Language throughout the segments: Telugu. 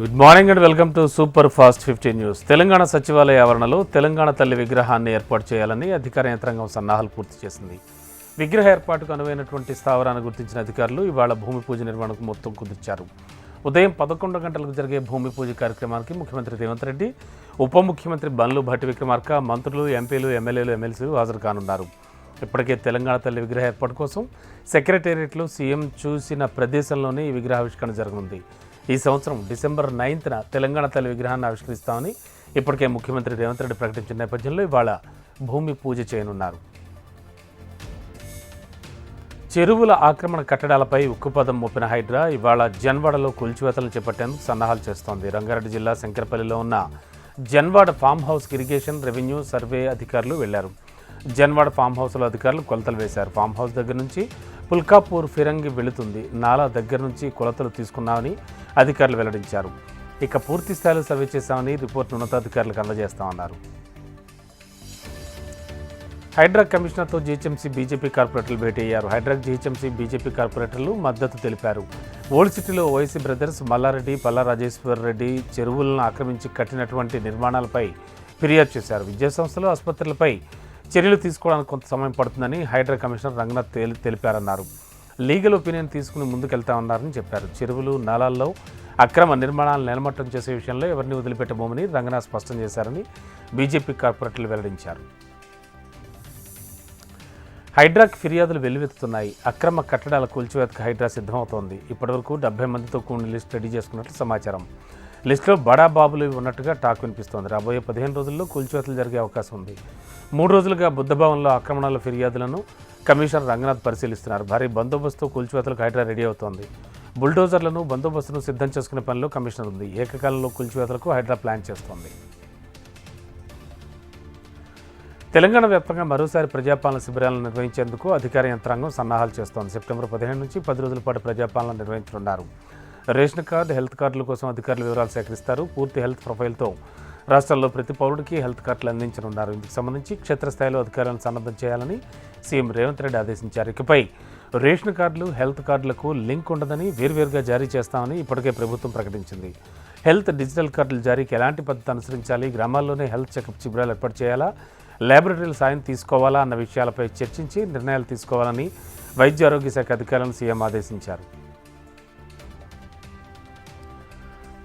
Good morning and welcome to super fast fifteen news Telangana సచివాలయ ఆవరణలో తెలంగాణ తల్లి విగ్రహాన్ని ఏర్పాటు చేయాలని అధికార యంత్రాంగం సన్నాహాలు పూర్తి చేసింది. విగ్రహ ఏర్పాటుకు అనువైనటువంటి స్థావరాన్ని గుర్తించిన అధికారులు ఇవాళ భూమి పూజ నిర్మాణకు మొత్తం కుదిర్చారు. ఉదయం పదకొండు గంటలకు జరిగే భూమి పూజ కార్యక్రమానికి ముఖ్యమంత్రి రేవంత్ రెడ్డి ఉప ముఖ్యమంత్రి బండ్లు భట్టి విక్రమార్క మంత్రులు ఎంపీలు ఎమ్మెల్యేలు ఎమ్మెల్సీలు హాజరు కానున్నారు. ఇప్పటికే తెలంగాణ తల్లి విగ్రహ ఏర్పాటు కోసం సెక్రటేరియట్లో సీఎం చూసిన ప్రదేశంలోనే ఈ విగ్రహావిష్కరణ జరగనుంది. ఈ సంవత్సరం డిసెంబర్ నైన్త్న తెలంగాణ తల్లి విగ్రహాన్ని ఆవిష్కరిస్తామని ఇప్పటికే ముఖ్యమంత్రి రేవంత్ రెడ్డి ప్రకటించిన నేపథ్యంలో ఇవాళ భూమి పూజ చేయనున్నారు. చెరువుల ఆక్రమణ కట్టడాలపై ఉక్కుపదం మోపిన హైడ్రా ఇవాళ జన్వాడలో కూల్చివేతలను చేపట్టేందుకు సన్నాహాలు చేస్తోంది. రంగారెడ్డి జిల్లా శంకరపల్లిలో ఉన్న Janwada farm house irrigation revenue survey అధికారులు వెళ్ళారు. జన్వాడ ఫామ్ హౌస్లో అధికారులు కొలతలు వేశారు. ఫామ్ హౌస్ దగ్గర నుంచి పుల్కాపూర్ ఫిరంగి వెళుతుంది. నాలా దగ్గర నుంచి కొలతలు తీసుకున్నామని అధికారులు వెల్లడించారు. ఇక పూర్తి స్థాయిలో సర్వే చేశామని రిపోర్ట్ ఉన్నతాధికారులకు అందజేస్తామన్నారు. హైడ్రా కమిషనర్తో జీహెచ్ఎంసీ బీజేపీ కార్పొరేటర్లు భేటీ అయ్యారు. హైడ్రాక్ జీహెచ్ఎంసీ బీజేపీ కార్పొరేటర్లు మద్దతు తెలిపారు. ఓల్డ్ సిటీలో ఓవైసీ బ్రదర్స్ మల్లారెడ్డి పల్లా రాజేశ్వర్ రెడ్డి చెరువులను ఆక్రమించి కట్టినటువంటి నిర్మాణాలపై ఫిర్యాదు చేశారు. విద్యాసంస్థలు ఆసుపత్రులపై చర్యలు తీసుకోవడానికి కొంత సమయం పడుతుందని హైడ్రా కమిషనర్ రంగనాథ్ తెలిపారన్నారు. లీగల్ ఒపీనియన్ తీసుకుని ముందుకెళ్తామన్నారని చెప్పారు. చెరువులు నాలాల్లో అక్రమ నిర్మాణాలు నిలమట్టం చేసే విషయంలో ఎవరిని వదిలిపెట్టబోమని రంగనాథ్ స్పష్టం చేశారని బీజేపీ కార్పొరేటర్లు వెల్లడించారు. హైడ్రాక్ ఫిర్యాదులు వెల్లువెత్తుతున్నాయి. అక్రమ కట్టడాల కూల్చివేతకు హైడ్రా సిద్ధమవుతోంది. ఇప్పటివరకు డెబ్బై మందితో కూడిన లిస్ట్ రెడీ చేసుకున్నట్లు సమాచారం. లిస్టులో బడా బాబులు ఉన్నట్టుగా టాక్ వినిపిస్తోంది. రాబోయే పదిహేను రోజుల్లో కూల్చివేతలు జరిగే అవకాశం ఉంది. మూడు రోజులుగా బుద్ధభవన్లో ఆక్రమణల ఫిర్యాదులను కమిషనర్ రంగనాథ్ పరిశీలిస్తున్నారు. భారీ బందోబస్తు కూల్చివేతలకు హైడ్రా రెడీ అవుతోంది. బుల్డోజర్లను బందోబస్తును సిద్ధం చేసుకునే పనిలో కమిషనర్ ఉంది. ఏకకాలంలో కూల్చివేతలకు హైడ్రా ప్లాన్ చేస్తోంది. తెలంగాణ వ్యాప్తంగా మరోసారి ప్రజాపాలన శిబిరాలను నిర్వహించేందుకు అధికార యంత్రాంగం సన్నాహాలు చేస్తోంది. సెప్టెంబర్ పదిహేను నుంచి పది రోజుల పాటు ప్రజాపాలన నిర్వహించనున్నారు. రేషన్ కార్డు హెల్త్ కార్డుల కోసం అధికారులు వివరాలు సేకరిస్తారు. పూర్తి హెల్త్ ప్రొఫైల్తో రాష్ట్రాల్లో ప్రతి పౌరుడికి హెల్త్ కార్డులు అందించనున్నారు. ఇందుకు సంబంధించి క్షేత్రస్థాయిలో అధికారులను సన్నద్ధం చేయాలని సీఎం రేవంత్ రెడ్డి ఆదేశించారు. ఇకపై రేషన్ కార్డులు హెల్త్ కార్డులకు లింక్ ఉండదని వేర్వేరుగా జారీ చేస్తామని ఇప్పటికే ప్రభుత్వం ప్రకటించింది. హెల్త్ డిజిటల్ కార్డుల జారీకి ఎలాంటి పద్ధతి అనుసరించాలి? గ్రామాల్లోనే హెల్త్ చెకప్ శిబిరాలు ఏర్పాటు చేయాలా? ల్యాబొరేటరీల సాయం తీసుకోవాలా? అన్న విషయాలపై చర్చించి నిర్ణయాలు తీసుకోవాలని వైద్య ఆరోగ్య శాఖ అధికారులను సీఎం ఆదేశించారు.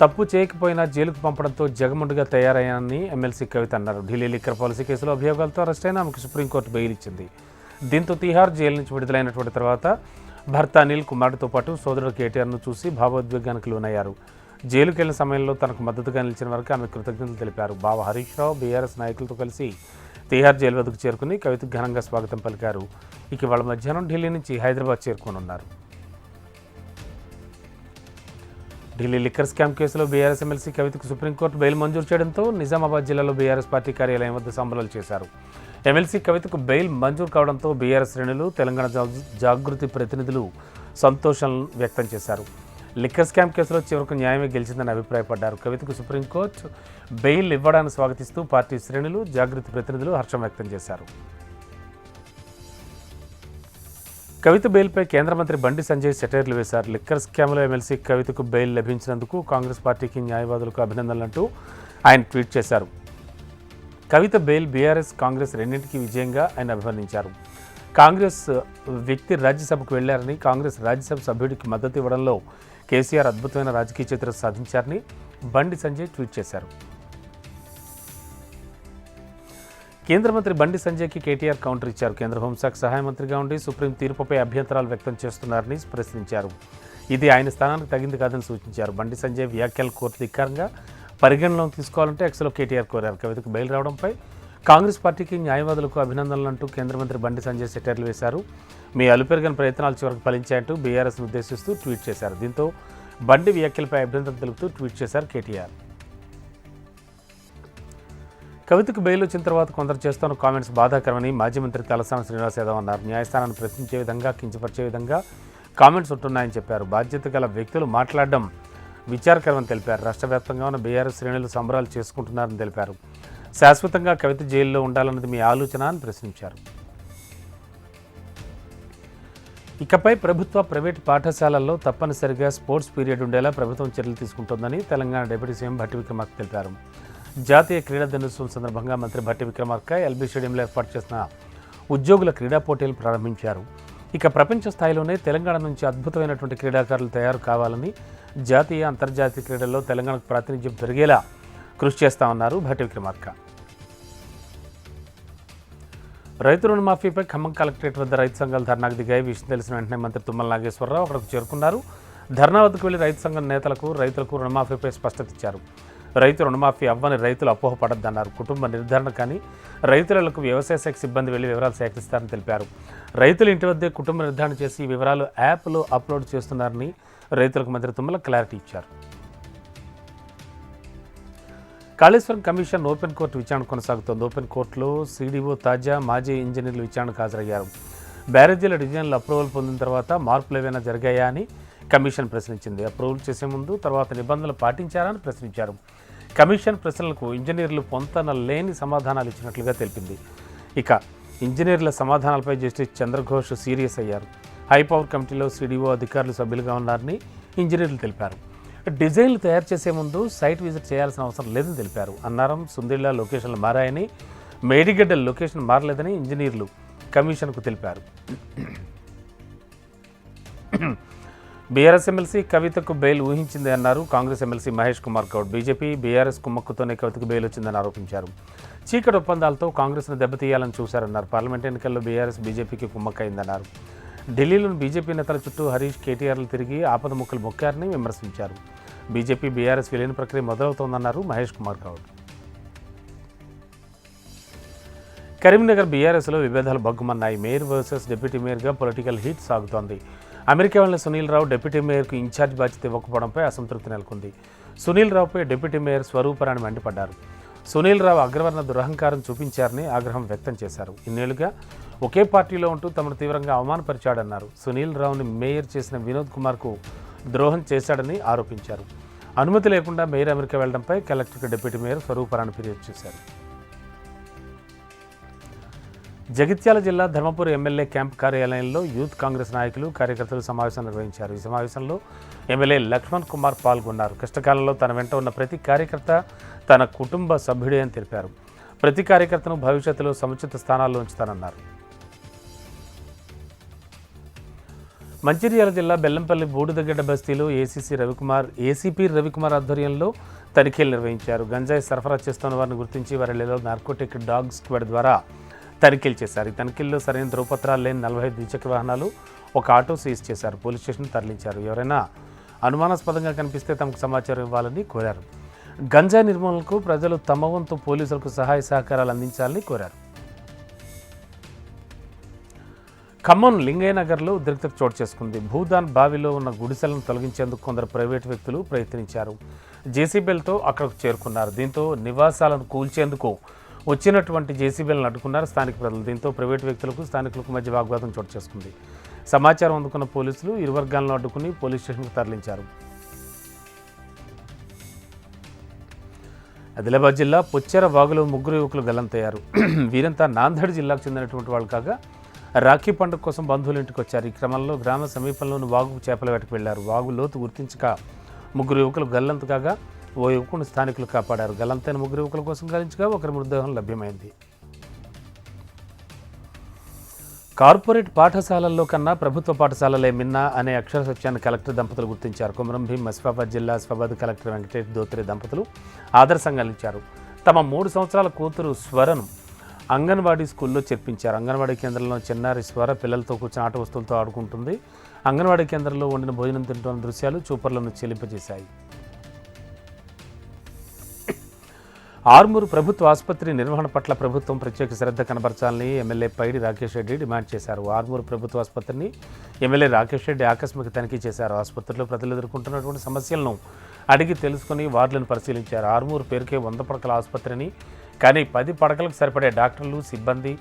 తప్పు చేయకపోయినా జైలుకు పంపడంతో జగముండుగా తయారయ్యానని ఎమ్మెల్సీ కవిత అన్నారు. ఢిల్లీ లిక్కర్ పాలసీ కేసులో అభియోగాలతో అరెస్ట్ అయిన ఆమెకు సుప్రీంకోర్టు బెయిల్ ఇచ్చింది. దీంతో తిహార్ జైలు నుంచి విడుదలైనటువంటి తర్వాత భర్త అనిల్ కుమార్తో పాటు సోదరుడు కేటీఆర్ను చూసి భావోద్వేగానికి లోనయ్యారు. జైలుకు వెళ్ళిన సమయంలో తనకు మద్దతుగా నిలిచిన వరకు ఆమె కృతజ్ఞతలు తెలిపారు. బావ హరీష్ రావు బీఆర్ఎస్ నాయకులతో కలిసి తిహార్ జైలు వద్దకు చేరుకుని కవితకు ఘనంగా స్వాగతం పలికారు. ఇక వాళ్ళ మధ్యాహ్నం ఢిల్లీ నుంచి హైదరాబాద్ చేరుకోనున్నారు. ఢిల్లీ లిక్కర్ స్కామ్ కేసులో బీఆర్ఎస్ ఎమ్మెల్సీ కవితకు సుప్రీంకోర్టు బెయిల్ మంజూరు చేయడంతో నిజామాబాద్ జిల్లాలో బీఆర్ఎస్ పార్టీ కార్యాలయం వద్ద సంబరాలు చేశారు. ఎమ్మెల్సీ కవితకు బెయిల్ మంజూరు కావడంతో బీఆర్ఎస్ శ్రేణులు తెలంగాణ జాగృతి ప్రతినిధులు సంతోషం వ్యక్తం చేశారు. లిక్కర్ స్కామ్ కేసులో చివరకు న్యాయమే గెలిచిందని అభిప్రాయపడ్డారు. కవితకు సుప్రీంకోర్టు బెయిల్ ఇవ్వడాన్ని స్వాగతిస్తూ పార్టీ శ్రేణులు జాగృతి ప్రతినిధులు హర్షం వ్యక్తం చేశారు. కవిత బెయిల్పై కేంద్ర మంత్రి బండి సంజయ్ సెటైర్లు వేశారు. లిక్కర్ స్కామ్లో ఎమ్మెల్సీ కవితకు బెయిల్ లభించినందుకు కాంగ్రెస్ పార్టీకి న్యాయవాదులకు అభినందనలంటూ ఆయన ట్వీట్ చేశారు. కవిత బెయిల్ బీఆర్ఎస్ కాంగ్రెస్ రెండింటికి విజయంగా ఆయన అభివర్ణించారు. కాంగ్రెస్ వ్యక్తి రాజ్యసభకు వెళ్ళారని కాంగ్రెస్ రాజ్యసభ సభ్యుడికి మద్దతు ఇవ్వడంలో కేసీఆర్ అద్భుతమైన రాజకీయ చిత్రం సాధించారని బండి సంజయ్ ట్వీట్ చేశారు. కేంద్ర మంత్రి బండి సంజయ్కి కేటీఆర్ కౌంటర్ ఇచ్చారు. కేంద్ర హోంశాఖ సహాయ మంత్రిగా ఉండి సుప్రీం తీర్పుపై అభ్యంతరాలు వ్యక్తం చేస్తున్నారని ప్రశ్నించారు. ఇది ఆయన స్థానానికి తగింది కాదని సూచించారు. బండి సంజయ్ వ్యాఖ్యలు కోర్టు ధిక్కారంగా పరిగణలోకి తీసుకోవాలంటే ఎక్స్లో కేటీఆర్ కోరారు. కవితకు బెయిల్ రావడంపై కాంగ్రెస్ పార్టీకి న్యాయవాదులకు అభినందనలు అంటూ కేంద్ర మంత్రి బండి సంజయ్ సెటర్లు వేశారు. మీ అలుపెరగని ప్రయత్నాలు చివరకు ఫలించాయంటూ బీఆర్ఎస్ ఉద్దేశిస్తూ ట్వీట్ చేశారు. దీంతో బండి వ్యాఖ్యలపై అభ్యంతరం తెలుపుతూ ట్వీట్ చేశారు కేటీఆర్. కవితకు బెయిల్ వచ్చిన తర్వాత కొందరు చేస్తున్న కామెంట్స్ బాధాకరమని మాజీ మంత్రి తలసాని శ్రీనివాస్ యాదవ్ అన్నారు. న్యాయస్థానాన్ని ప్రశ్నించే విధంగా కించపరిచే విధంగా కామెంట్స్ ఉంటున్నాయని చెప్పారు. బాధ్యత గల వ్యక్తులు మాట్లాడడం విచారకరమని తెలిపారు. రాష్ట్ర వ్యాప్తంగా ఉన్న బీఆర్ఎస్ శ్రేణులు సంబరాలు చేసుకుంటున్నారని తెలిపారు. శాశ్వతంగా కవిత జైల్లో ఉండాలన్నది మీ ఆలోచన అని ప్రశ్నించారు. ఇకపై ప్రభుత్వ ప్రైవేట్ పాఠశాలల్లో తప్పనిసరిగా స్పోర్ట్స్ పీరియడ్ ఉండేలా ప్రభుత్వం చర్యలు తీసుకుంటోందని తెలంగాణ డిప్యూటీ సీఎం భట్టి విక్రమార్క తెలిపారు. జాతీయ క్రీడా దినోత్సవం సందర్భంగా మంత్రి భట్టి విక్రమార్క ఎల్బీ స్టేడియంలో ఏర్పాటు చేసిన ఉద్యోగుల క్రీడా పోటీలు ప్రారంభించారు. ఇక ప్రపంచ స్థాయిలోనే తెలంగాణ నుంచి అద్భుతమైనటువంటి క్రీడాకారులు తయారు కావాలని జాతీయ అంతర్జాతీయ క్రీడల్లో తెలంగాణకు ప్రాతినిధ్యం పెరిగేలా కృషి చేస్తామన్నారు భట్టి విక్రమార్క. రైతు రుణమాఫీపై ఖమ్మం కలెక్టరేట్ వద్ద రైతు సంఘాలు ధర్నాకు దిగాయి. విషయం తెలిసిన వెంటనే మంత్రి తుమ్మల నాగేశ్వరరావు అక్కడకు చేరుకున్నారు. ధర్నా వద్దకు వెళ్ళి రైతు సంఘం నేతలకు రైతులకు రుణమాఫీపై స్పష్టత ఇచ్చారు. రైతు రుణమాఫీ అవ్వని రైతులు అపోహపడద్దన్నారు. కుటుంబ నిర్ధారణ కానీ రైతులకు వ్యవసాయ శాఖ సిబ్బంది వెళ్ళి వివరాలు సేకరిస్తారని తెలిపారు. రైతులు ఇంటి వద్దే కుటుంబ నిర్ధారణ చేసి వివరాలు యాప్లో అప్లోడ్ చేస్తున్నారని రైతులకు మంత్రి తుమ్మల క్లారిటీ ఇచ్చారు. కాళేశ్వరం కమిషన్ ఓపెన్ కోర్టు విచారణ కొనసాగుతోంది. ఓపెన్ కోర్టులో సీడీఓ తాజా మాజీ ఇంజనీర్లు విచారణకు హాజరయ్యారు. బ్యారేజీల డిజైన్లు అప్రూవల్ పొందిన తర్వాత మార్పులు ఏవైనా జరిగాయా అని కమిషన్ ప్రశ్నించింది. అప్రూవల్ చేసే ముందు తర్వాత నిబంధనలు పాటించారా అని ప్రశ్నించారు. కమిషన్ ప్రశ్నలకు ఇంజనీర్లు పొంతన లేని సమాధానాలు ఇచ్చినట్లుగా తెలిపింది. ఇక ఇంజనీర్ల సమాధానాలపై జస్టిస్ చంద్రఘోష్ సీరియస్ అయ్యారు. హైపవర్ కమిటీలో సిడిఓ అధికారులు సభ్యులుగా ఉన్నారని ఇంజనీర్లు తెలిపారు. డిజైన్లు తయారు చేసే ముందు సైట్ విజిట్ చేయాల్సిన అవసరం లేదని తెలిపారు. అన్నారం సుందిళ్ళ లొకేషన్లు మారాయని మేడిగడ్డ లొకేషన్ మారలేదని ఇంజనీర్లు కమిషన్కు తెలిపారు. బీఆర్ఎస్ ఎమ్మెల్సీ కవితకు బెయిల్ ఊహించింది అన్నారు. Congress MLC Mahesh Kumar Goud BJP BRS కుమ్మక్కుతోనే కవితకు బెయిల్ వచ్చిందని ఆరోపించారు. చీకటి ఒప్పందాలతో కాంగ్రెస్ను దెబ్బతీయాలని చూశారన్నారు. పార్లమెంట్ ఎన్నికల్లో బీఆర్ఎస్ బీజేపీకి కుమ్మక్కైందన్నారు. ఢిల్లీలోని బీజేపీ నేతల చుట్టూ హరీష్ కేటీఆర్లు తిరిగి ఆపద ముక్కలు మొక్కారని విమర్శించారు. బీజేపీ బీఆర్ఎస్ విలీన ప్రక్రియ మొదలవుతోందన్నారు మహేష్ కుమార్ గౌడ్. కరీంనగర్ బీఆర్ఎస్లో విభేదాలు బగ్గుమన్నాయి మేయర్ వర్సెస్ డిప్యూటీ మేయర్గా పొలిటికల్ హీట్ సాగుతోంది. అమెరికా వెళ్ళిన సునీల్ రావు డిప్యూటీ మేయర్కు ఇన్ఛార్జ్ బాధ్యత ఇవ్వకపోవడంపై అసంతృప్తి నెలకొంది. సునీల్ రావుపై డిప్యూటీ మేయర్ స్వరూపరాణి మండిపడ్డారు. సునీల్ రావు అగ్రవర్ణ దురహంకారం చూపించారని ఆగ్రహం వ్యక్తం చేశారు. ఇన్నేళ్ళుగా ఒకే పార్టీలో ఉంటూ తమను తీవ్రంగా అవమానపరిచాడన్నారు. సునీల్ రావుని మేయర్ చేసిన వినోద్ కుమార్కు ద్రోహం చేశాడని ఆరోపించారు. అనుమతి లేకుండా మేయర్ అమెరికా వెళ్ళడంపై కలెక్టర్ డిప్యూటీ మేయర్ స్వరూపరాణి ఫిర్యాదు చేశారు. జగిత్యాల జిల్లా ధర్మపురం ఎమ్మెల్యే క్యాంప్ కార్యాలయంలో యూత్ కాంగ్రెస్ నాయకులు కార్యకర్తలు సమావేశం నిర్వహించారు. ఈ సమావేశంలో ఎమ్మెల్యే లక్ష్మణ్ కుమార్ పాల్గొన్నారు. కష్టకాలంలో తన వెంట ఉన్న ప్రతి కార్యకర్త తన కుటుంబ సభ్యుడే అని తెలిపారు. ప్రతి కార్యకర్తను భవిష్యత్తులో సముచిత స్థానాల్లో ఉంచుతానన్నారు. మంచిర్యాల జిల్లా బెల్లంపల్లి బూడిదగడ్డ బస్తీలో ఏసీసీ రవికుమార్ ఏసీపీ రవికుమార్ ఆధ్వర్యంలో తనిఖీలు నిర్వహించారు. గంజాయి సరఫరా చేస్తున్న వారిని గుర్తించి వారిలో నార్కోటిక్ డాగ్ స్క్వాడ్ ద్వారా తనిఖీలు చేశారు. ఈ తనిఖీల్లో సరైన ధృవపత్రాలు లేని నలభై ఐదు ద్విచక్ర వాహనాలు ఒక ఆటో సీజ్ చేశారు. పోలీస్ స్టేషన్ తరలించారు. ఎవరైనా అనుమానాస్పదంగా కనిపిస్తే తమకు సమాచారం ఇవ్వాలని కోరారు. గంజాయి నిర్మూలనకు ప్రజలు తమ వంతు పోలీసులకు సహాయ సహకారాలు అందించాలని కోరారు. ఖమ్మం లింగయ్య నగర్లో ఉద్రిక్తత చోటు చేసుకుంది. భూదాన్ బావిలో ఉన్న గుడిసెలను తొలగించేందుకు కొందరు ప్రైవేటు వ్యక్తులు ప్రయత్నించారు. జేసీబీలతో అక్కడకు చేరుకున్నారు. దీంతో నివాసాలను కూల్చేందుకు వచ్చినటువంటి జేసీబీలను అడ్డుకున్నారు. స్థానిక ప్రజలు దీంతో ప్రైవేటు వ్యక్తులకు స్థానికులకు మధ్య వాగ్వాదం చోటు చేసుకుంది. సమాచారం అందుకున్న పోలీసులు ఇరు వర్గాలను అడ్డుకుని పోలీస్ స్టేషన్కు తరలించారు. ఆదిలాబాద్ జిల్లా పొచ్చెర వాగులో ముగ్గురు యువకులు గల్లంతయ్యారు. వీరంతా నాందేడ్ జిల్లాకు చెందినటువంటి వాళ్ళు కాగా రాఖీ పండుగ కోసం బంధువుల ఇంటికి వచ్చారు. ఈ క్రమంలో గ్రామ సమీపంలోని వాగు చేపల వేటకు వెళ్ళారు. వాగు లోతు గుర్తించక ముగ్గురు యువకులు గల్లంతు కాగా ఓ యువకుని స్థానికులు కాపాడారు. గలంతైన ముగ్గురు యువకుల కోసం గాలించగా ఒకరి మృతదేహం లభ్యమైంది. కార్పొరేట్ పాఠశాలల్లో కన్నా ప్రభుత్వ పాఠశాలలే మిన్నా అనే అక్షర సత్యాన్ని కలెక్టర్ దంపతులు గుర్తించారు. కొమరం భీం మసిఫాబాద్ జిల్లా అసిఫాబాద్ కలెక్టర్ వెంకటేష్ దోత్రే దంపతులు ఆదర్శంగా నిలిచారు తమ మూడు సంవత్సరాల కూతురు స్వరను అంగన్వాడీ స్కూల్లో చేర్పించారు. అంగన్వాడీ కేంద్రంలో చిన్నారి స్వర పిల్లలతో కూర్చొని ఆట వస్తువులతో ఆడుకుంటుంది. అంగన్వాడీ కేంద్రంలో వండిన భోజనం తింటున్న దృశ్యాలు చూపర్లను చెలింపజేశాయి. ఆర్మూరు ప్రభుత్వ ఆసుపత్రి నిర్వహణ పట్ల ప్రభుత్వం ప్రత్యేక శ్రద్ధ కనబరచాలని ఎమ్మెల్యే పైడి రాకేష్ రెడ్డి డిమాండ్ చేశారు. ఆర్మూరు ప్రభుత్వ ఆసుపత్రిని ఎమ్మెల్యే రాకేష్ రెడ్డి ఆకస్మిక తనిఖీ చేశారు. ఆసుపత్రిలో ప్రజలు ఎదుర్కొంటున్నటువంటి సమస్యలను అడిగి తెలుసుకుని వార్డులను పరిశీలించారు. ఆర్మూరు పేరుకే వంద పడకల ఆసుపత్రిని కానీ పది పడకలకు సరిపడే డాక్టర్లు సిబ్బంది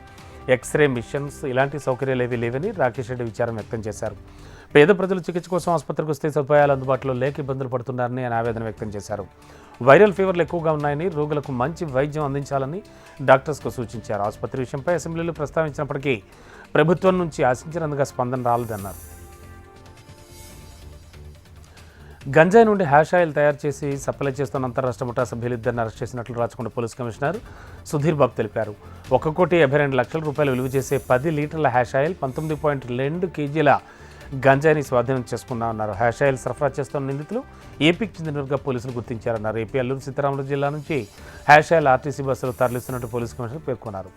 ఎక్స్రే మిషన్స్ ఇలాంటి సౌకర్యాలు ఏవీ లేవని రాకేష్ రెడ్డి విచారం వ్యక్తం చేశారు. పేద ప్రజలు చికిత్స కోసం ఆసుపత్రికి వస్తే సదుపాయాలు అందుబాటులో లేక ఇబ్బందులు పడుతున్నారని ఆయన ఆవేదన వ్యక్తం చేశారు. వైరల్ ఫీవర్లు ఎక్కువగా ఉన్నాయని రోగులకు మంచి వైద్యం అందించాలని డాక్టర్స్కు సూచించారు. ఆసుపత్రి విషయంపై అసెంబ్లీలో ప్రస్తావించినప్పటికీ ప్రభుత్వం నుంచి ఆశించినందుగా స్పందన రాలేదన్నారు. గంజాయి నుండి హ్యాష్ ఆయిల్ తయారు చేసి సప్లై చేస్తున్న అంతరాష్ట్ర ముఠా సభ్యులిద్దరిని అరెస్ట్ చేసినట్లు రాచకొండ పోలీస్ కమిషనర్ సుధీర్ బాబు తెలిపారు. ఒక కోటి యాభై రెండు లక్షల రూపాయలు విలువ చేసే పది లీటర్ల హ్యాష్ ఆయిల్ పంతొమ్మిది పాయింట్ రెండు కేజీల గంజాయిని స్వాధీనం చేసుకున్నా అన్నారు. హ్యాష్ ఆయిల్ సరఫరా చేస్తున్న నిందితులు ఏపీకి చెందినట్టుగా పోలీసులు గుర్తించారన్నారు. ఏపీ అల్లూరు సీతారామరాజు జిల్లా నుంచి హ్యాష్ ఆయిల్ ఆర్టీసీ బస్సులు తరలిస్తున్నట్టు పోలీస్ కమిషనర్ పేర్కొన్నారు.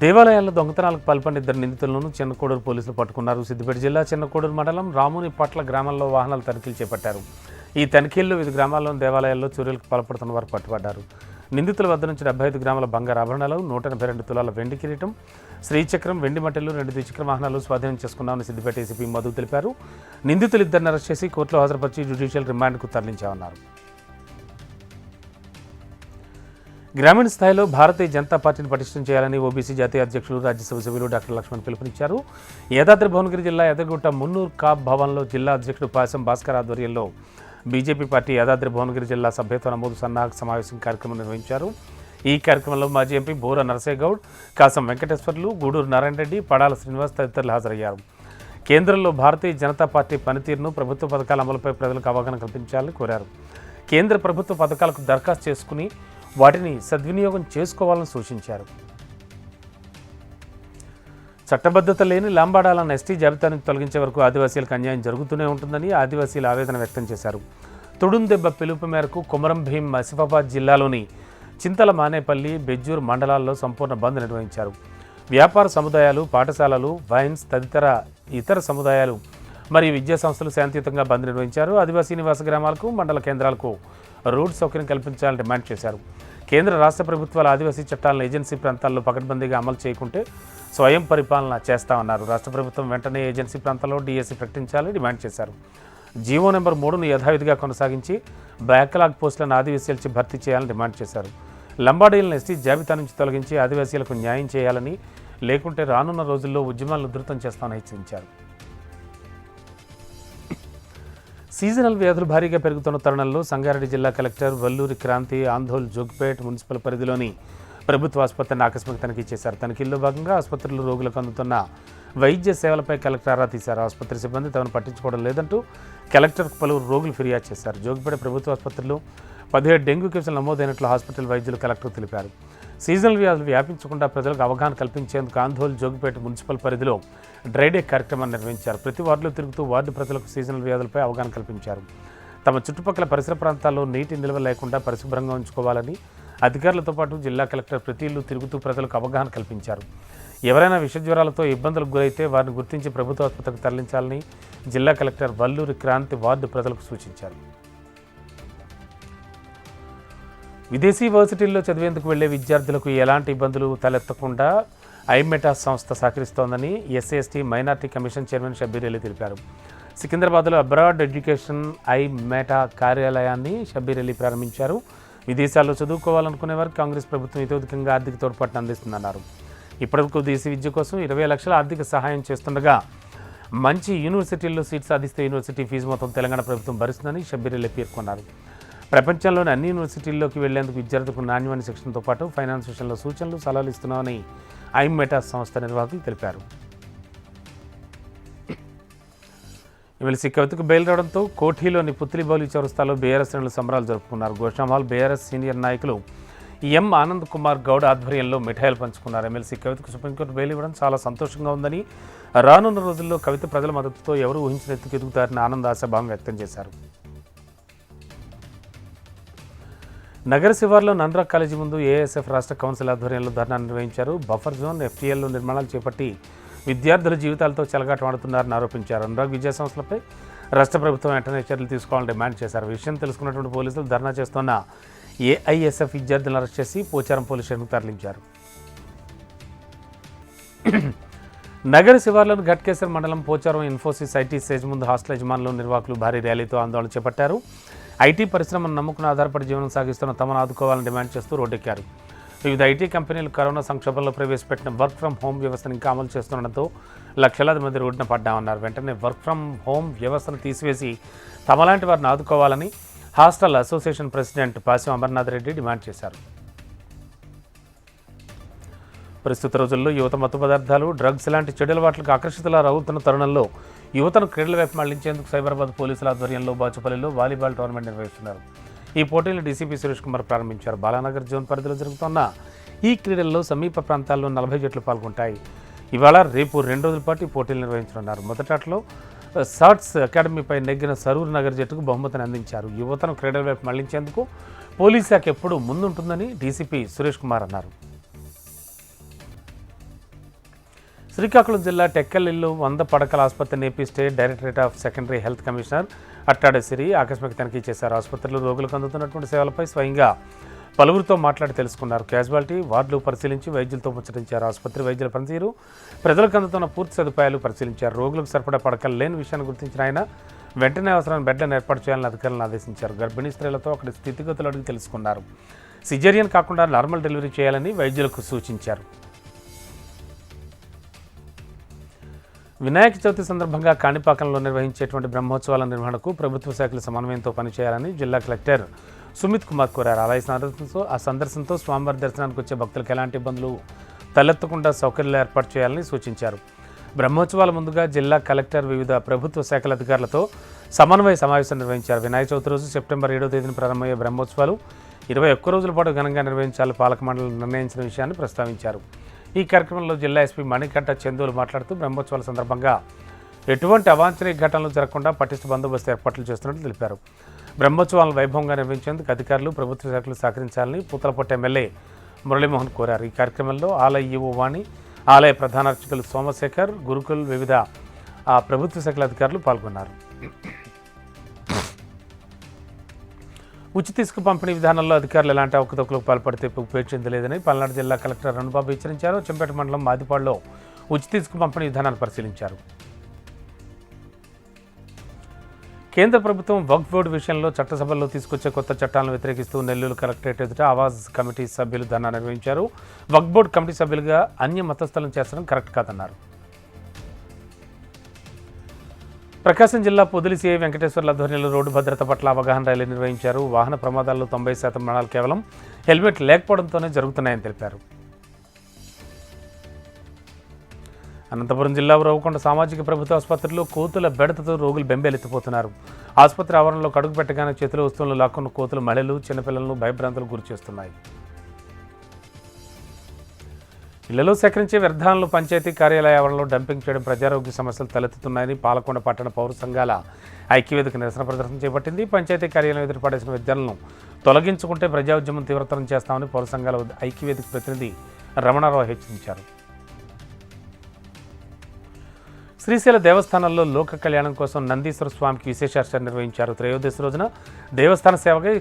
దేవాలయాల్లో దొంగతనాలకు పాల్పడిన ఇద్దరు నిందితులను చిన్నకోడూరు పోలీసులు పట్టుకున్నారు. సిద్దిపేట జిల్లా చిన్నకోడూరు మండలం రాముని పట్ల గ్రామంలో వాహనాల తనిఖీలు చేపట్టారు. ఈ తనిఖీల్లో వివిధ గ్రామాల్లోని దేవాలయాల్లో చోరీలకు పాల్పడుతున్న వారు పట్టుబడ్డారు. నిందితుల వద్ద నుంచి డెబ్బై ఐదు గ్రాముల బంగారు ఆభరణాలు నూట ఎనభై రెండు తులాల వెండి కిరీటం శ్రీచక్రం వెండి మట్టెలు రెండు ద్విచక్ర వాహనాలు స్వాధీనం చేసుకున్నామని సిద్దిపేట ఏసీపీ మధు తెలిపారు. నిందితులు ఇద్దరిని అరెస్ట్ చేసి కోర్టులో హాజరుపరిచి జ్యుడిషియల్ రిమాండ్కు తరలించామన్నారు. గ్రామీణ స్థాయిలో భారతీయ జనతా పార్టీని పటిష్టం చేయాలని ఓబీసీ జాతీయ అధ్యక్షులు రాజ్యసభ సభ్యులు డాక్టర్ లక్ష్మణ్ పిలుపునిచ్చారు. యాదాద్రి భువనగిరి జిల్లా ఎదగుట్ట మున్నూరు కాప్ భవన్లో జిల్లా అధ్యక్షుడు పాసం భాస్కర్ ఆధ్వర్యంలో బీజేపీ పార్టీ యాదాద్రి భువనగిరి జిల్లా సభ్యత్వ నమోదు సన్నాహక సమావేశం కార్యక్రమం నిర్వహించారు. ఈ కార్యక్రమంలో మాజీ ఎంపీ బోర నరసేగౌడ్ కాసం వెంకటేశ్వర్లు గూడూరు నారాయణ రెడ్డి పడాల శ్రీనివాస్ తదితరులు హాజరయ్యారు. కేంద్రంలో భారతీయ జనతా పార్టీ పనితీరును ప్రభుత్వ పథకాల అమలుపై ప్రజలకు అవగాహన కల్పించాలని కోరారు. కేంద్ర ప్రభుత్వ పథకాలకు దరఖాస్తు చేసుకుని వాటిని సద్వినియోగం చేసుకోవాలని సూచించారు. చట్టబద్ధత లేని లాంబాడాలన్న ఎస్టీ జాబితా నుంచి తొలగించే వరకు ఆదివాసీలకు అన్యాయం జరుగుతూనే ఉంటుందని ఆదివాసీలు ఆవేదన వ్యక్తం చేశారు. తుడుం దెబ్బ పిలుపు మేరకు కొమరం భీం ఆసిఫాబాద్ జిల్లాలోని చింతల మానేపల్లి బెజ్జూర్ మండలాల్లో సంపూర్ణ బంద్ నిర్వహించారు. వ్యాపార సముదాయాలు పాఠశాలలు వైన్స్ తదితర ఇతర సముదాయాలు మరియు విద్యా సంస్థలు శాంతియుతంగా బంద్ నిర్వహించారు. ఆదివాసీ నివాస గ్రామాలకు మండల కేంద్రాలకు రోడ్డు సౌకర్యం కల్పించాలని డిమాండ్ చేశారు. కేంద్ర రాష్ట్ర ప్రభుత్వాల ఆదివాసీ చట్టాలను ఏజెన్సీ ప్రాంతాల్లో పకడ్బందీగా అమలు చేయకుంటే స్వయం పరిపాలన చేస్తామన్నారు. రాష్ట్ర ప్రభుత్వం వెంటనే ఏజెన్సీ ప్రాంతాల్లో డిఎస్సీ ప్రకటించాలని డిమాండ్ చేశారు. జీవో నెంబర్ మూడును యథావిధిగా కొనసాగించి బ్యాక్లాగ్ పోస్టులను ఆదివాసీలచి భర్తీ చేయాలని డిమాండ్ చేశారు. లంబాడీలను ఎస్టీ జాబితా నుంచి తొలగించి ఆదివాసీలకు న్యాయం చేయాలని లేకుంటే రానున్న రోజుల్లో ఉద్యమాలను ఉధృతం చేస్తామని హెచ్చరించారు. సీజనల్ వ్యాధులు భారీగా పెరుగుతున్న తరుణంలో సంగారెడ్డి జిల్లా కలెక్టర్ వల్లూరి క్రాంతి ఆందోళ్ జోగ్పేట్ మున్సిపల్ పరిధిలోని ప్రభుత్వ ఆసుపత్రిని ఆకస్మిక తనిఖీ చేశారు. తనిఖీల్లో భాగంగా ఆసుపత్రులు రోగులకు అందుతున్న వైద్య సేవలపై కలెక్టర్ ఆరా తీశారు. ఆసుపత్రి సిబ్బంది తమను పట్టించుకోవడం లేదంటూ కలెక్టర్కు పలువురు రోగులు ఫిర్యాదు చేశారు. జోగిపేట ప్రభుత్వ ఆసుపత్రిలో పదిహేడు డెంగ్యూ కేసులు నమోదైనట్లు హాస్పిటల్ వైద్యులు కలెక్టర్ తెలిపారు. సీజనల్ వ్యాధులు వ్యాపించకుండా ప్రజలకు అవగాహన కల్పించేందుకు ఆందోళ్ జోగిపేట మున్సిపల్ పరిధిలో డ్రైడే కార్యక్రమాన్ని నిర్వహించారు. ప్రతి వార్డులో తిరుగుతూ వార్డు ప్రజలకు సీజనల్ వ్యాధులపై అవగాహన కల్పించారు. తమ చుట్టుపక్కల పరిసర ప్రాంతాల్లో నీటి నిల్వ లేకుండా పరిశుభ్రంగా ఉంచుకోవాలని అధికారులతో పాటు జిల్లా కలెక్టర్ ప్రతి ఇల్లు తిరుగుతూ ప్రజలకు అవగాహన కల్పించారు. ఎవరైనా విషజ్వరాలతో ఇబ్బందులకు గురైతే వారిని గుర్తించి ప్రభుత్వ ఆసుపత్రికి తరలించాలని జిల్లా కలెక్టర్ వల్లూరి క్రాంతి వార్డు ప్రజలకు సూచించారు. విదేశీ వర్సిటీల్లో చదివేందుకు వెళ్ళే విద్యార్థులకు ఎలాంటి ఇబ్బందులు తలెత్తకుండా ఐమెటా సంస్థ సహకరిస్తోందని SC ST minority commission chairman Shabbir Ali తెలిపారు. సికింద్రాబాద్లో అబ్రాడ్ ఎడ్యుకేషన్ ఐ మెటా కార్యాలయాన్ని షబ్బీర్ అలీ ప్రారంభించారు. విదేశాల్లో చదువుకోవాలనుకునే వారికి కాంగ్రెస్ ప్రభుత్వం ఇతోధికంగా ఆర్థిక తోడ్పాటును అందిస్తుందన్నారు. ఇప్పటివరకు దేశీ విద్య కోసం ఇరవై లక్షల ఆర్థిక సహాయం చేస్తుండగా మంచి యూనివర్సిటీల్లో సీట్ సాధిస్తే యూనివర్సిటీ ఫీజు మొత్తం తెలంగాణ ప్రభుత్వం భరిస్తుందని షబ్బీర్ అలీ పేర్కొన్నారు. ప్రపంచంలోని అన్ని యూనివర్సిటీల్లోకి వెళ్ళేందుకు విద్యార్థులకు నాణ్యమైన శిక్షణతో పాటు ఫైనాన్స్ విషయంలో సూచనలు సలహాలు ఇస్తున్నామని ఐమెటా సంస్థ నిర్వాహకులు తెలిపారు. ఎమ్మెల్సీ కవితకు బెయిల్ రావడంతో కోఠీలోని పుత్లిబౌలి చౌరస్తాలో బీఆర్ఎస్ శ్రేణులు సంబరాలు జరుపుకున్నారు. గోషామాల్ బీఆర్ఎస్ సీనియర్ నాయకులు ఎం ఆనంద్ కుమార్ గౌడ్ ఆధ్వర్యంలో మిఠాయిలు పంచుకున్నారు. ఎమ్మెల్సీ కవితకు సుప్రీంకోర్టు బెయిల్ ఇవ్వడం చాలా సంతోషంగా ఉందని రానున్న రోజుల్లో కవిత ప్రజల మద్దతుతో ఎవరు ఊహించిన ఎత్తుకు ఎదుగుతారని ఆనంద ఆశాభావం వ్యక్తం చేశారు. నగర శివార్లో నంద్రా కాలేజీ ముందు ఏఎస్ఎఫ్ రాష్ట్ర కౌన్సిల్ ఆధ్వర్యంలో ధర్నా నిర్వహించారు. బఫర్ జోన్ ఎఫ్టీఎల్లో నిర్మాణాలు చేపట్టి విద్యార్థుల జీవితాలతో చెలగాటమాడుతున్నారని ఆరోపించారు. అనురాగ్ విద్యా సంస్థలపై రాష్ట్ర ప్రభుత్వం వెంటనే చర్యలు తీసుకోవాలని డిమాండ్ చేశారు. విషయం తెలుసుకున్నటువంటి పోలీసులు ధర్నా చేస్తున్న ఏఐఎస్ఎఫ్ విద్యార్థులను అరెస్ట్ చేసి పోచారం పోలీస్ స్టేషన్కు తరలించారు. నగర శివార్లోని ఘట్కేసర్ మండలం పోచారం ఇన్ఫోసిస్ ఐటీ సేజ్ ముందు హాస్టల్ యజమానులు నిర్వాహకులు భారీ ర్యాలీతో ఆందోళన చేపట్టారు. ఐటీ పరిశ్రమను నమ్ముకుని ఆధారపడి జీవనం సాగిస్తున్న తమను ఆదుకోవాలని డిమాండ్ చేస్తూ రోడ్డెక్కారు. వివిధ ఐటీ కంపెనీలు కరోనా సంక్షోభంలో ప్రవేశపెట్టిన వర్క్ ఫ్రం హోమ్ వ్యవస్థను ఇంకా అమలు చేస్తుండటంతో లక్షలాది మంది రోడ్డున పడ్డామన్నారు. వెంటనే వర్క్ ఫ్రం హోమ్ వ్యవస్థను తీసివేసి తమలాంటి వారిని ఆదుకోవాలని హాస్టల్ అసోసియేషన్ ప్రెసిడెంట్ పాsim అమర్నాథ్ రెడ్డి డిమాండ్ చేశారు. ప్రస్తుత రోజుల్లో యువత మత్తు పదార్థాలు డ్రగ్స్ లాంటి చెడు అలవాట్లకు అవుతున్న తరుణంలో యువతను క్రీడల వైపు మళ్ళించేందుకు సైబరాబాద్ పోలీసుల ఆధ్వర్యంలో బాచుపల్లిలో వాలీబాల్ టోర్నమెంట్ నిర్వహిస్తున్నారు. ఈ పోటీలు డీసీపీ సురేష్ కుమార్ ప్రారంభించారు. బాలానగర్ జోన్ పరిధిలో జరుగుతున్న ఈ క్రీడల్లో సమీప ప్రాంతాల్లో నలభై జట్లు పాల్గొంటాయి. ఇవాళ రేపు రెండు రోజుల పాటు ఈ పోటీలు నిర్వహించనున్నారు. మొదటాట్లో షార్ట్స్ అకాడమీపై నెగ్గిన సరూర్ నగర్ జట్టుకు బహుమతిని అందించారు. యువతను క్రీడల వైపు మళ్ళించేందుకు పోలీస్ శాఖ ఎప్పుడూ ముందుంటుందని డీసీపీ సురేష్ కుమార్ అన్నారు. శ్రీకాకుళం జిల్లా టెక్కలిల్లు వంద పడకల ఆసుపత్రి AP state directorate of secondary health commissioner Attada Siri ఆకస్మిక తనిఖీ చేశారు. ఆసుపత్రిలో రోగులకు అందుతున్నటువంటి సేవలపై స్వయంగా పలువురితో మాట్లాడి తెలుసుకున్నారు. క్యాజువాలిటీ వార్డులు పరిశీలించి వైద్యులతో ముచ్చటించారు. ఆసుపత్రి వైద్యుల పనితీరు ప్రజలకు అందుతున్న పూర్తి సదుపాయాలు పరిశీలించారు. రోగులకు సరిపడా పడకలు లేని విషయాన్ని గుర్తించిన ఆయన వెంటనే అవసరమైన బెడ్లను ఏర్పాటు చేయాలని అధికారులను ఆదేశించారు. గర్భిణీ స్త్రీలతో అక్కడి స్థితిగతులు అడిగి తెలుసుకున్నారు. సిజేరియన్ కాకుండా నార్మల్ డెలివరీ చేయాలని వైద్యులకు సూచించారు. వినాయక చవితి సందర్భంగా కాణిపాకంలో నిర్వహించేటువంటి బ్రహ్మోత్సవాల నిర్వహణకు ప్రభుత్వ శాఖల సమన్వయంతో పనిచేయాలని జిల్లా కలెక్టర్ సుమిత్ కుమార్ కోరారు. ఆలయ సందర్శనతో ఆ సందర్శనతో స్వామివారి దర్శనానికి వచ్చే భక్తులకు ఎలాంటి ఇబ్బందులు తలెత్తకుండా సౌకర్యాలు ఏర్పాటు చేయాలని సూచించారు. బ్రహ్మోత్సవాల ముందుగా జిల్లా కలెక్టర్ వివిధ ప్రభుత్వ శాఖల అధికారులతో సమన్వయ సమావేశం నిర్వహించారు. వినాయక చవితి రోజు సెప్టెంబర్ ఏడో తేదీన ప్రారంభమయ్యే బ్రహ్మోత్సవాలు ఇరవై ఒక్క రోజుల పాటు ఘనంగా నిర్వహించాలని పాలక మండలి నిర్ణయించిన విషయాన్ని ప్రస్తావించారు. ఈ కార్యక్రమంలో జిల్లా ఎస్పీ మణికంఠ చందూలు మాట్లాడుతూ బ్రహ్మోత్సవాల సందర్భంగా ఎటువంటి అవాంఛనీయ ఘటనలు జరగకుండా పటిష్ట బందోబస్తు ఏర్పాట్లు చేస్తున్నట్లు తెలిపారు. బ్రహ్మోత్సవాలను వైభవంగా నిర్వహించేందుకు అధికారులు ప్రభుత్వ శాఖలు సహకరించాలని పూతలపట్టు ఎమ్మెల్యే మురళీమోహన్ కోరారు. ఈ కార్యక్రమంలో ఆలయ ఈవో వాణి ఆలయ ప్రధాన అర్చకులు సోమశేఖర్ గురుకుల్ వివిధ ప్రభుత్వ శాఖల అధికారులు పాల్గొన్నారు. ఉచిత ఇసుక పంపిణీ విధానంలో అధికారులు ఎలాంటి అవకతవకలకు పాల్పడితే ఉపేక్షించ లేదని పల్నాడు జిల్లా కలెక్టర్ రణబాబు హెచ్చరించారు. చెంపేట మండలం మాదిపాడులో ఉచిత ఇసుక పంపిణీ విధానాన్ని పరిశీలించారు. కేంద్ర ప్రభుత్వం వక్ఫ్ బోర్డు విషయంలో చట్టసభల్లో తీసుకొచ్చే కొత్త చట్టాలను వ్యతిరేకిస్తూ నెల్లూరు కలెక్టరేట్ ఎదుట ఆవాజ్ కమిటీ సభ్యులు ధర్నా నిర్వహించారు. వక్ఫ్ బోర్డు కమిటీ సభ్యులుగా అన్య మతస్థలం చేస్తడం కరెక్ట్ కాదన్నారు. ప్రకాశం జిల్లా పొదిలి సిఐ వెంకటేశ్వర్ల ఆధ్వర్యంలో రోడ్డు భద్రత పట్ల అవగాహన ర్యాలీ నిర్వహించారు. వాహన ప్రమాదాల్లో తొంభై శాతం మరణాలు కేవలం హెల్మెట్ లేకపోవడంతోనే జరుగుతున్నాయని తెలిపారు. అనంతపురం జిల్లా రవ్వకొండ సామాజిక ప్రభుత్వ ఆసుపత్రిలో కోతుల బెడతతో రోగులు బెంబేలెత్తిపోతున్నారు. ఆసుపత్రి ఆవరణలో కడుగు పెట్టగానే చేతుల వస్తువులను లాక్కున్న కోతులు మహిళలు చిన్నపిల్లలను భయభ్రాంతులకు గురి చేస్తున్నాయి ఇళ్ళలో సేకరించే వ్యర్థాలను పంచాయతీ కార్యాలయ ఆవరణలో డంపింగ్ చేయడం ప్రజారోగ్య సమస్యలు తలెత్తుతున్నాయని పాలకొండ పట్టణ పౌర సంఘాల ఐక్యవేదిక నిరసన ప్రదర్శన చేపట్టింది. పంచాయతీ కార్యాలయం ఎదురు పడేసిన వ్యర్థాలను తొలగించుకుంటే ప్రజా ఉద్యమం తీవ్రతరం చేస్తామని పౌర సంఘాల ఐక్యవేదిక ప్రతినిధి రమణారావు హెచ్చరించారు. శ్రీశైల దేవస్థానంలో లోక కళ్యాణం కోసం నందీశ్వర స్వామికి విశేషార్చన నిర్వహించారు. త్రయోదశి రోజున దేవస్థాన సేవగా ఈ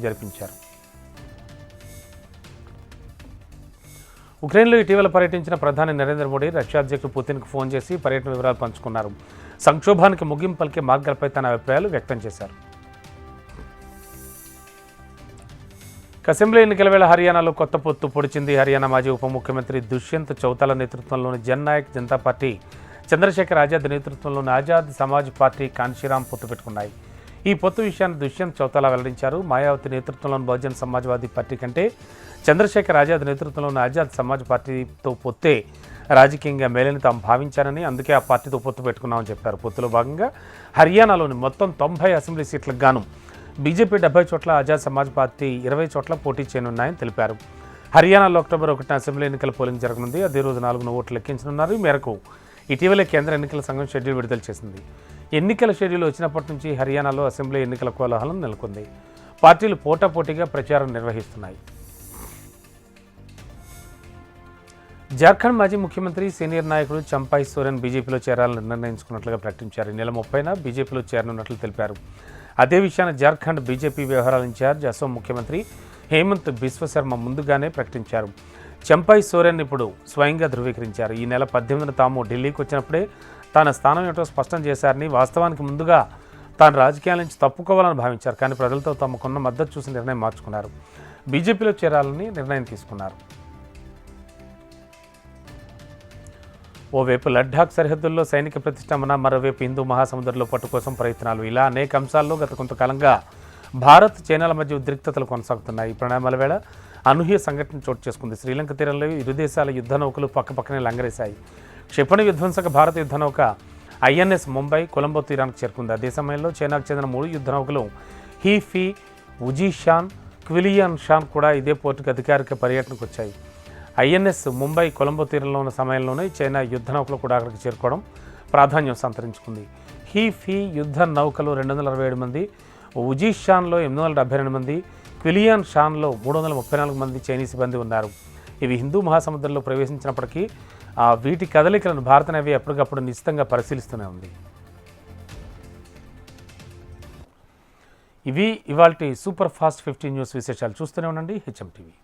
జరిపించారు. ఉక్రెయిన్లో ఇటీవల పర్యటించిన ప్రధాని నరేంద్ర మోడీ రష్యా అధ్యక్షుడు పుతిన్కు ఫోన్ చేసి పర్యటన వివరాలు పంచుకున్నారు. సంక్షోభానికి ముగింపు పలికే మార్గాలపై తన అభిప్రాయాలు వ్యక్తం చేశారు. అసెంబ్లీ ఎన్నికల వేళ హర్యానాలో కొత్త పొత్తు పొడిచింది. హర్యానా మాజీ ఉప ముఖ్యమంత్రి దుష్యంత్ చౌతాల నేతృత్వంలోని జన్నాయక్ జనతా పార్టీ చంద్రశేఖర్ ఆజాద్ నేతృత్వంలోని ఆజాద్ సమాజ్ పార్టీ కాన్షీరామ్ పొత్తు పెట్టుకున్నాయి. ఈ పొత్తు విషయాన్ని దుష్యంత్ చౌతాలా వెల్లడించారు. మాయావతి నేతృత్వంలోని బహుజన్ సమాజ్వాదీ పార్టీ కంటే చంద్రశేఖర్ ఆజాద్ నేతృత్వంలో ఉన్న ఆజాద్ సమాజ్ పార్టీతో పొత్తే రాజకీయంగా మేలని తాము భావించారని అందుకే ఆ పార్టీతో పొత్తు పెట్టుకున్నామని చెప్పారు. పొత్తులో భాగంగా హర్యానాలోని మొత్తం తొంభై అసెంబ్లీ సీట్లకు గాను బీజేపీ డెబ్బై చోట్ల ఆజాద్ సమాజ్ పార్టీ ఇరవై చోట్ల పోటీ చేయనున్నాయని తెలిపారు. హర్యానాలో అక్టోబర్ ఒకటిన అసెంబ్లీ ఎన్నికల పోలింగ్ జరగనుంది. అదే రోజు నాలుగున ఓట్లు లెక్కించనున్నారు. ఈ మేరకు ఇటీవలే కేంద్ర ఎన్నికల సంఘం షెడ్యూల్ విడుదల చేసింది. ఎన్నికల షెడ్యూల్ వచ్చినప్పటి నుంచి హర్యానాలో అసెంబ్లీ ఎన్నికల కోలాహలం నెలకొంది. పార్టీలు పోటాపోటీగా ప్రచారం నిర్వహిస్తున్నాయి. జార్ఖండ్ మాజీ ముఖ్యమంత్రి సీనియర్ నాయకుడు చంపాయి సోరెన్ బీజేపీలో చేరాలని నిర్ణయించుకున్నట్లుగా ప్రకటించారు. ఈ నెల ముప్పైన బీజేపీలో చేరనున్నట్లు తెలిపారు. అదే విషయాన్ని జార్ఖండ్ బీజేపీ వ్యవహారాల ఇన్ఛార్జ్ అసోం ముఖ్యమంత్రి హేమంత్ బిశ్వశర్మ ముందుగానే ప్రకటించారు. చంపాయి సోరెన్ ఇప్పుడు స్వయంగా ధృవీకరించారు. ఈ నెల పద్దెనిమిదిన తాము ఢిల్లీకి వచ్చినప్పుడే తన స్థానం ఏంటో స్పష్టం చేశారని వాస్తవానికి ముందుగా తాను రాజకీయాల నుంచి తప్పుకోవాలని భావించారు. కానీ ప్రజలతో తమకున్న మద్దతు చూసి నిర్ణయం మార్చుకున్నారు. బీజేపీలో చేరాలని నిర్ణయం తీసుకున్నారు. ఓవైపు లడ్డాక్ సరిహద్దుల్లో సైనిక ప్రతిష్టంభన మరోవైపు హిందూ మహాసముద్రంలో పట్టు కోసం ప్రయత్నాలు. ఇలా అనేక అంశాల్లో గత కొంతకాలంగా భారత్ చైనాల మధ్య ఉద్రిక్తతలు కొనసాగుతున్నాయి. ఈ వేళ అనూహ్య సంఘటన చోటు చేసుకుంది. శ్రీలంక తీరంలో ఇరు దేశాల యుద్ధ నౌకలు పక్కపక్కనే లంగరేశాయి. క్షిపణి విధ్వంసక భారత యుద్ధ నౌక ఐఎన్ఎస్ ముంబై కొలంబో తీరానికి చేరుకుంది. అదే సమయంలో చైనాకు చెందిన మూడు యుద్ధ నౌకలు హీఫీ ఉజీషాన్ క్విలియన్ షాన్ కూడా ఇదే పోర్టుకు అధికారిక పర్యటనకు వచ్చాయి. ఐఎన్ఎస్ ముంబై కొలంబో తీరంలో ఉన్న సమయంలోనే చైనా యుద్ధ నౌకలు కూడా అక్కడికి చేరుకోవడం ప్రాధాన్యం సంతరించుకుంది. హీ ఫీ యుద్ధ నౌకలు రెండు వందల అరవై ఏడు మంది ఉజీషాన్లో ఎనిమిది వందల డెబ్బై రెండు మంది క్విలియాన్ షాన్లో మూడు వందల ముప్పై నాలుగు మంది చైనీస్ సిబ్బంది ఉన్నారు. ఇవి హిందూ మహాసముద్రంలో ప్రవేశించినప్పటికీ వీటి కదలికలను భారత నేవీ ఎప్పటికప్పుడు నిశ్చితంగా పరిశీలిస్తూనే ఉంది. ఇవి ఇవాల్టి సూపర్ ఫాస్ట్ ఫిఫ్టీన్ న్యూస్ విశేషాలు చూస్తూనే ఉండండి. HM TV.